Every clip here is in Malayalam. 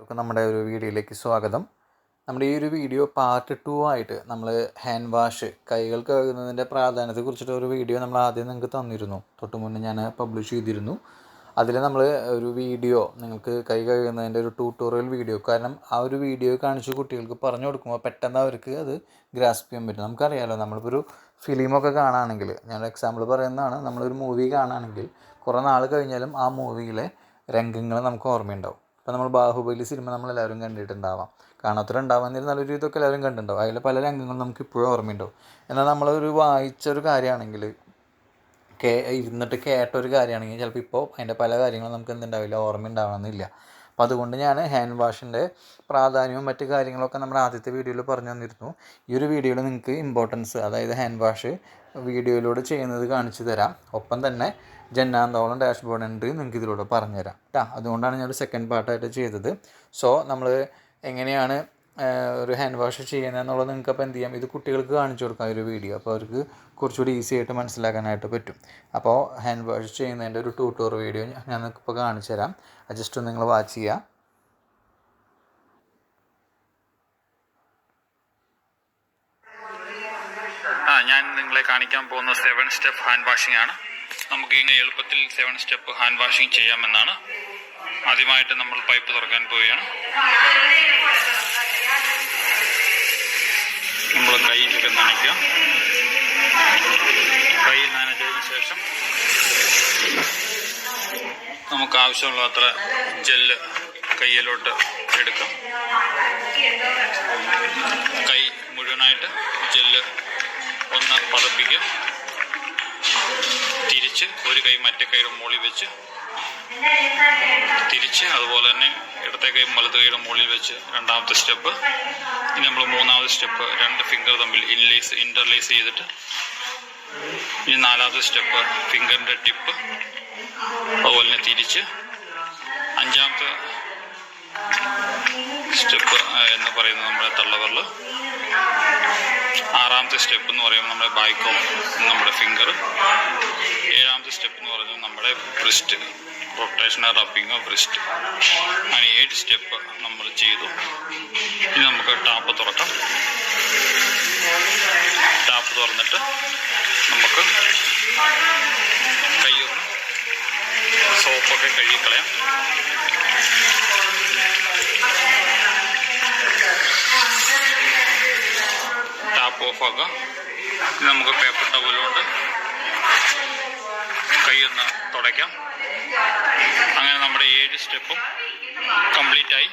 നമ്മുടെ ഒരു വീഡിയോയിലേക്ക് സ്വാഗതം. നമ്മുടെ ഈ ഒരു വീഡിയോ പാർട്ട് ടു ആയിട്ട് നമ്മൾ ഹാൻഡ് വാഷ് കൈകൾ കഴുകുന്നതിന്റെ പ്രാധാന്യത്തെ കുറിച്ചിട്ട് ഒരു വീഡിയോ നമ്മൾ ആദ്യം നിങ്ങൾക്ക് തന്നിരുന്നു. തൊട്ട് മുന്നേ ഞാൻ പബ്ലിഷ് ചെയ്തിരുന്നു. അതിൽ നമ്മൾ ഒരു വീഡിയോ നിങ്ങൾക്ക് കൈ കഴുകുന്നതിന്റെ ഒരു ട്യൂട്ടോറിയൽ വീഡിയോ കാരണം ആ ഒരു വീഡിയോ കാണിച്ച് കുട്ടികൾക്ക് പറഞ്ഞു കൊടുക്കുമ്പോൾ പെട്ടെന്ന് അവർക്ക് അത് ഗ്രാസ്പ് ചെയ്യാൻ പറ്റും. നമുക്കറിയാമല്ലോ നമ്മളിപ്പോൾ ഒരു ഫിലിമൊക്കെ കാണുകയാണെങ്കിൽ ഞാൻ എക്സാമ്പിൾ പറയുന്നതാണ് നമ്മളൊരു മൂവി കാണുകയാണെങ്കിൽ കുറേ നാൾ കഴിഞ്ഞാലും ആ മൂവിയിലെ രംഗങ്ങൾ നമുക്ക് ഓർമ്മയുണ്ടാവും. ഇപ്പോൾ നമ്മൾ ബാഹുബലി സിനിമ നമ്മളെല്ലാവരും കണ്ടിട്ടുണ്ടാവാം. കാണാത്തവരുണ്ടാവാം എന്നിരുന്നാലും ഒരു ഇതൊക്കെ എല്ലാവരും കണ്ടിട്ടുണ്ടാവും. അതിലെ പല രംഗങ്ങളും നമുക്ക് ഇപ്പോഴും ഓർമ്മയുണ്ടാവും. എന്നാൽ നമ്മളൊരു വായിച്ച ഒരു കാര്യമാണെങ്കിൽ കേ ഇരുന്നിട്ട് കേട്ട ഒരു കാര്യമാണെങ്കിൽ ചിലപ്പോൾ ഇപ്പോൾ അതിന്റെ പല കാര്യങ്ങളും നമുക്ക് എന്തുണ്ടാവില്ല ഓർമ്മ ഉണ്ടാവണമെന്നില്ല അപ്പോൾ അതുകൊണ്ട് ഞാൻ ഹാൻഡ് വാഷിന്റെ പ്രാധാന്യവും മറ്റ് കാര്യങ്ങളൊക്കെ നമ്മുടെ ആദ്യത്തെ വീഡിയോയിൽ പറഞ്ഞു തന്നിരുന്നു. ഈ ഒരു വീഡിയോയിൽ നിങ്ങൾക്ക് ഇമ്പോർട്ടൻസ് അതായത് ഹാൻഡ് വാഷ് വീഡിയോയിലൂടെ ചെയ്യുന്നത് കാണിച്ചു തരാം. ഒപ്പം തന്നെ ജന്നാന്തോളം ഡാഷ്ബോർഡ് എൻട്രി നിങ്ങൾക്ക് ഇതിലൂടെ പറഞ്ഞുതരാം കേട്ടോ അതുകൊണ്ടാണ് ഞാൻ ഒരു സെക്കൻഡ് പാർട്ടായിട്ട് ചെയ്തത്. സോ നമ്മൾ എങ്ങനെയാണ് ഒരു ഹാൻഡ് വാഷ് ചെയ്യുന്നത് എന്നുള്ളത് നിങ്ങൾക്ക് അപ്പോൾ എന്ത് ചെയ്യാം? ഇത് കുട്ടികൾക്ക് കാണിച്ചു കൊടുക്കാം ഒരു വീഡിയോ അപ്പോൾ അവർക്ക് കുറച്ചുകൂടി ഈസി ആയിട്ട് മനസ്സിലാക്കാനായിട്ട് പറ്റും. അപ്പോൾ ഹാൻഡ് വാഷ് ചെയ്യുന്നതിന്റെ ഒരു ട്യൂട്ടോർ വീഡിയോ ഞാൻ നിങ്ങൾക്ക് ഇപ്പോൾ കാണിച്ചു തരാം. അജസ്റ്റ് നിങ്ങൾ വാച്ച് ചെയ്യുക ഞാൻ നിങ്ങളെ കാണിക്കാൻ പോകുന്ന സെവൻ സ്റ്റെപ്പ് ഹാൻഡ് വാഷിംഗ് ആണ്. നമുക്ക് ഇങ്ങനെ എളുപ്പത്തിൽ സെവൻ സ്റ്റെപ്പ് ഹാൻഡ് വാഷിംഗ് ചെയ്യാമെന്നാണ് ആദ്യമായിട്ട് നമ്മൾ പൈപ്പ് തുറക്കാൻ പോവുകയാണ്. നമ്മൾ കൈയിലൊക്കെ നനയ്ക്കുക. കൈ നനച്ചതിന് ശേഷം നമുക്ക് ആവശ്യമുള്ള അത്ര ജെല്ല് കയ്യിലോട്ട് എടുക്കാം. കൈ മുഴുവനായിട്ട് ജെല്ല് ഒന്ന് പതപ്പിക്കുക. തിരിച്ച് ഒരു കൈ മറ്റേ കൈയുടെ മുകളിൽ വെച്ച് തിരിച്ച് അതുപോലെ തന്നെ ഇടത്തെ കൈ വലത് കൈയുടെ മുകളിൽ വെച്ച് രണ്ടാമത്തെ സ്റ്റെപ്പ്. ഇനി നമ്മൾ മൂന്നാമത്തെ സ്റ്റെപ്പ് രണ്ട് ഫിംഗർ തമ്മിൽ ഇൻലേസ് ഇന്റർലേസ് ചെയ്തിട്ട് ഇനി നാലാമത്തെ സ്റ്റെപ്പ് ഫിംഗറിന്റെ ടിപ്പ് അതുപോലെ തന്നെ തിരിച്ച് അഞ്ചാമത്തെ സ്റ്റെപ്പ് എന്ന് പറയുന്നത് നമ്മുടെ തള്ളവരൽ ആറാമത്തെ സ്റ്റെപ്പ് എന്ന് പറയുമ്പോൾ നമ്മുടെ ബാക്ക് ഓഫ് നമ്മുടെ ഫിംഗർ ഏഴാമത്തെ സ്റ്റെപ്പ് എന്ന് പറയുന്നത് നമ്മുടെ ബ്രിസ്റ്റ് റൊട്ടേഷൻ റബ്ബിങ്ങോ ബ്രിസ്റ്റ് അങ്ങനെ ഏഴ് സ്റ്റെപ്പ് നമ്മൾ ചെയ്തു. ഇനി നമുക്ക് ടാപ്പ് തുറക്കാം. ടാപ്പ് തുറന്നിട്ട് നമുക്ക് കൈയൊന്ന് സോപ്പൊക്കെ കഴുകിക്കളയാം. ടാപ്പ് ഓഫ് ആക്കാം. ഇനി നമുക്ക് പേപ്പർ ടവലുകൊണ്ട് കൈയൊന്ന് തുടയ്ക്കാം. അങ്ങനെ നമ്മുടെ ഏഴ് സ്റ്റെപ്പും കംപ്ലീറ്റ് ആയി.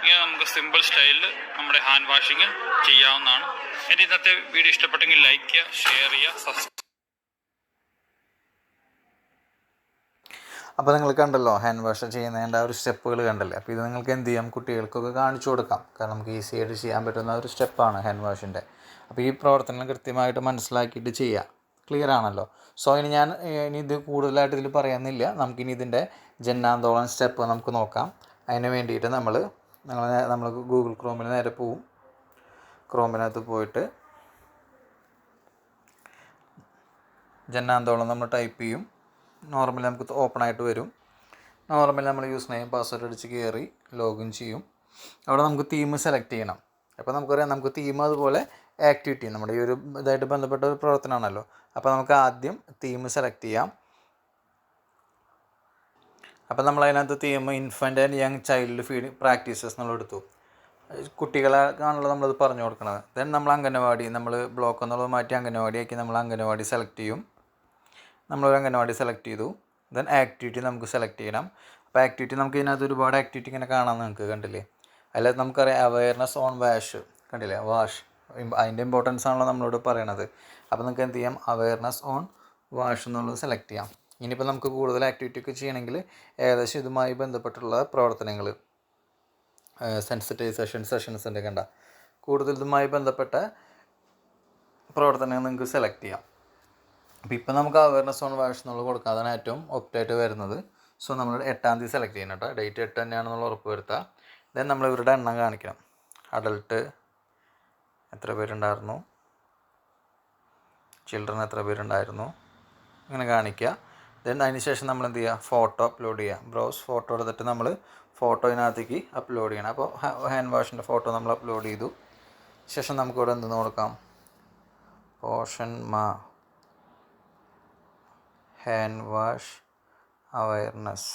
ഇങ്ങനെ നമുക്ക് സിമ്പിൾ സ്റ്റൈലിൽ നമ്മുടെ ഹാൻഡ് വാഷിങ് ചെയ്യാവുന്നതാണ്. എന്റെ ഇന്നത്തെ വീഡിയോ ഇഷ്ടപ്പെട്ടെങ്കിൽ ലൈക്ക് ചെയ്യുക ഷെയർ ചെയ്യുക സബ്സ്ക്രൈബ് അപ്പോൾ നിങ്ങൾ കണ്ടല്ലോ ഹാൻഡ് വാഷ് ചെയ്യുന്നതിന്റെ ആ ഒരു സ്റ്റെപ്പുകൾ കണ്ടല്ലേ? അപ്പോൾ ഇത് നിങ്ങൾക്ക് എന്ത് ചെയ്യാം? കുട്ടികൾക്കൊക്കെ കാണിച്ചു കൊടുക്കാം. കാരണം നമുക്ക് ഈസി ആയിട്ട് ചെയ്യാൻ പറ്റുന്ന ഒരു സ്റ്റെപ്പാണ് ഹാൻഡ് വാഷിന്റെ അപ്പോൾ ഈ പ്രവർത്തനം കൃത്യമായിട്ട് മനസ്സിലാക്കിയിട്ട് ചെയ്യുക ക്ലിയർ ആണല്ലോ? സോ ഇനി ഞാൻ ഇനി ഇത് കൂടുതലായിട്ട് ഇതിൽ പറയുന്നില്ല നമുക്കിനി ഇതിന്റെ ജന്നാന്തോളം സ്റ്റെപ്പ് നമുക്ക് നോക്കാം. അതിന് വേണ്ടിയിട്ട് നമ്മൾ നമ്മൾ നമ്മൾ ഗൂഗിൾ ക്രോമിൽ നേരെ പോവും. ക്രോമിനകത്ത് പോയിട്ട് ജന്നാന്തോളം നമ്മൾ ടൈപ്പ് ചെയ്യും. നോർമലി നമുക്ക് ഓപ്പൺ ആയിട്ട് വരും. നോർമലി നമ്മൾ യൂസ് നെയിം പാസ്വേഡ് അടിച്ച് കയറി ലോഗിൻ ചെയ്യും. അവിടെ നമുക്ക് തീം സെലക്ട് ചെയ്യണം. അപ്പോൾ നമുക്കറിയാം നമുക്ക് തീം അതുപോലെ ആക്ടിവിറ്റി നമ്മുടെ ഈ ഒരു ഇതായിട്ട് ബന്ധപ്പെട്ട ഒരു പ്രവർത്തനമാണല്ലോ. അപ്പോൾ നമുക്ക് ആദ്യം തീം സെലക്ട് ചെയ്യാം. അപ്പോൾ നമ്മൾ അതിനകത്ത് theme infant and young child feed practices നമ്മൾ എടുത്തു. കുട്ടികളാണല്ലോ നമ്മളത് പറഞ്ഞു കൊടുക്കുന്നത് ദെൻ നമ്മൾ അംഗനവാടി നമ്മൾ ബ്ലോക്ക് എന്നുള്ളത് മാറ്റി അംഗനവാടിയാക്കി നമ്മൾ അംഗനവാടി സെലക്ട് ചെയ്യും. നമ്മളൊരു അംഗനവാടി സെലക്ട് ചെയ്തു. ദെൻ ആക്ടിവിറ്റി നമുക്ക് സെലക്ട് ചെയ്യണം. അപ്പോൾ ആക്ടിവിറ്റി നമുക്ക് ഇതിനകത്ത് ഒരുപാട് ആക്ടിവിറ്റി ഇങ്ങനെ കാണാൻ നിങ്ങൾക്ക് കണ്ടില്ലേ? അല്ലാതെ നമുക്കറിയാം അവയർനെസ് ഓൺ വാഷ് കണ്ടില്ലേ? വാഷ് അതിന്റെ ഇമ്പോർട്ടൻസ് ആണല്ലോ നമ്മളോട് പറയണത്. അപ്പോൾ നിങ്ങൾക്ക് എന്ത് ചെയ്യാം? അവയർനെസ് ഓൺ വാഷ് എന്നുള്ളത് സെലക്ട് ചെയ്യാം. ഇനിയിപ്പോൾ നമുക്ക് കൂടുതൽ ആക്ടിവിറ്റി ഒക്കെ ചെയ്യണമെങ്കിൽ ഏകദേശം ഇതുമായി ബന്ധപ്പെട്ടുള്ള പ്രവർത്തനങ്ങൾ സെൻസിറ്റൈസേഷൻ സെഷൻസ് ഉണ്ട് കണ്ട. കൂടുതൽ ഇതുമായി ബന്ധപ്പെട്ട പ്രവർത്തനങ്ങൾ നിങ്ങൾക്ക് സെലക്ട് ചെയ്യാം. അപ്പോൾ ഇപ്പം നമുക്ക് അവയർനെസ് ഓൺ വാഷ് എന്നുള്ളത് കൊടുക്കാം അതാണ് ഏറ്റവും ഒപ്റ്റായിട്ട് വരുന്നത്. സോ നമ്മൾ എട്ടാം തീയതി സെലക്ട് ചെയ്യണം കേട്ടോ ഡേറ്റ് എട്ട് തന്നെയാണെന്നുള്ള ഉറപ്പ് വരുത്തുക ദെൻ നമ്മൾ ഇവരുടെ എണ്ണം കാണിക്കണം. അഡൾട്ട് എത്ര പേരുണ്ടായിരുന്നു? ചിൽഡ്രൻ എത്ര പേരുണ്ടായിരുന്നു? ഇങ്ങനെ കാണിക്കുക ദെൻ അതിന് ശേഷം നമ്മൾ എന്ത് ചെയ്യുക ഫോട്ടോ അപ്ലോഡ് ചെയ്യുക ബ്രൗസ് ഫോട്ടോ എടുത്തിട്ട് നമ്മൾ ഫോട്ടോ ഇതിനകത്തേക്ക് അപ്ലോഡ് ചെയ്യണം. അപ്പോൾ ഹാൻഡ് വാഷിന്റെ ഫോട്ടോ നമ്മൾ അപ്ലോഡ് ചെയ്തു. ശേഷം നമുക്കിവിടെ എന്തെന്ന് കൊടുക്കാം? പോഷൻ മാ. ഹാൻഡ് വാഷ് അവയർനെസ്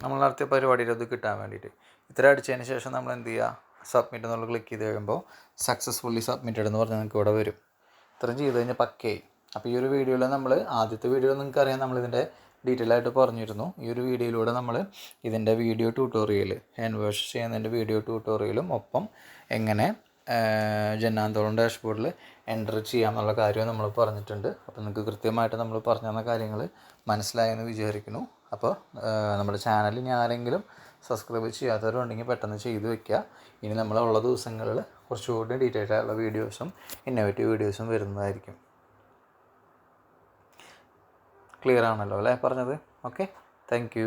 നമ്മൾ നടത്തിയ പരിപാടിയിൽ അത് കിട്ടാൻ വേണ്ടിയിട്ട്. ഇത്ര അടിച്ചതിന് ശേഷം നമ്മൾ എന്ത് ചെയ്യുക? സബ്മിറ്റ് എന്നുള്ള ക്ലിക്ക് ചെയ്ത് കഴിയുമ്പോൾ സക്സസ്ഫുള്ളി സബ്മിറ്റഡ് എന്ന് പറഞ്ഞാൽ നിങ്ങൾക്ക് ഇവിടെ വരും. ഇത്രയും ചെയ്ത് കഴിഞ്ഞാൽ പക്കയായി. അപ്പോൾ ഈ ഒരു വീഡിയോയിൽ നമ്മൾ ആദ്യത്തെ വീഡിയോയിൽ നമ്മൾ നമ്മളിതിന്റെ ഡീറ്റെയിൽ ആയിട്ട് പറഞ്ഞിരുന്നു. ഈ ഒരു വീഡിയോയിലൂടെ നമ്മൾ ഇതിന്റെ വീഡിയോ ട്യൂട്ടോറിയൽ ഹാൻഡ് വാഷ് ചെയ്യുന്നതിന്റെ വീഡിയോ ട്യൂട്ടോറിയലും ഒപ്പം എങ്ങനെ ജന്നാന്തോളം ഡാഷ്ബോർഡിൽ എന്റർ ചെയ്യാമെന്നുള്ള കാര്യവും നമ്മൾ പറഞ്ഞിട്ടുണ്ട്. അപ്പോൾ നിങ്ങൾക്ക് കൃത്യമായിട്ട് നമ്മൾ പറഞ്ഞു തന്ന കാര്യങ്ങൾ മനസ്സിലായെന്ന് വിചാരിക്കുന്നു. അപ്പോൾ നമ്മുടെ ചാനൽ ഇനി ആരെങ്കിലും സബ്സ്ക്രൈബ് ചെയ്യാത്തവരുണ്ടെങ്കിൽ പെട്ടെന്ന് ചെയ്ത് വെക്കുക. ഇനി നമ്മളുള്ള ദിവസങ്ങളിൽ കുറച്ചുകൂടി ഡീറ്റെയിൽ ആയിട്ടുള്ള വീഡിയോസും ഇന്നോവേറ്റീവ് വീഡിയോസും വരുന്നതായിരിക്കും. ക്ലിയർ ആണല്ലോ അല്ലേ പറഞ്ഞത്? Okay thank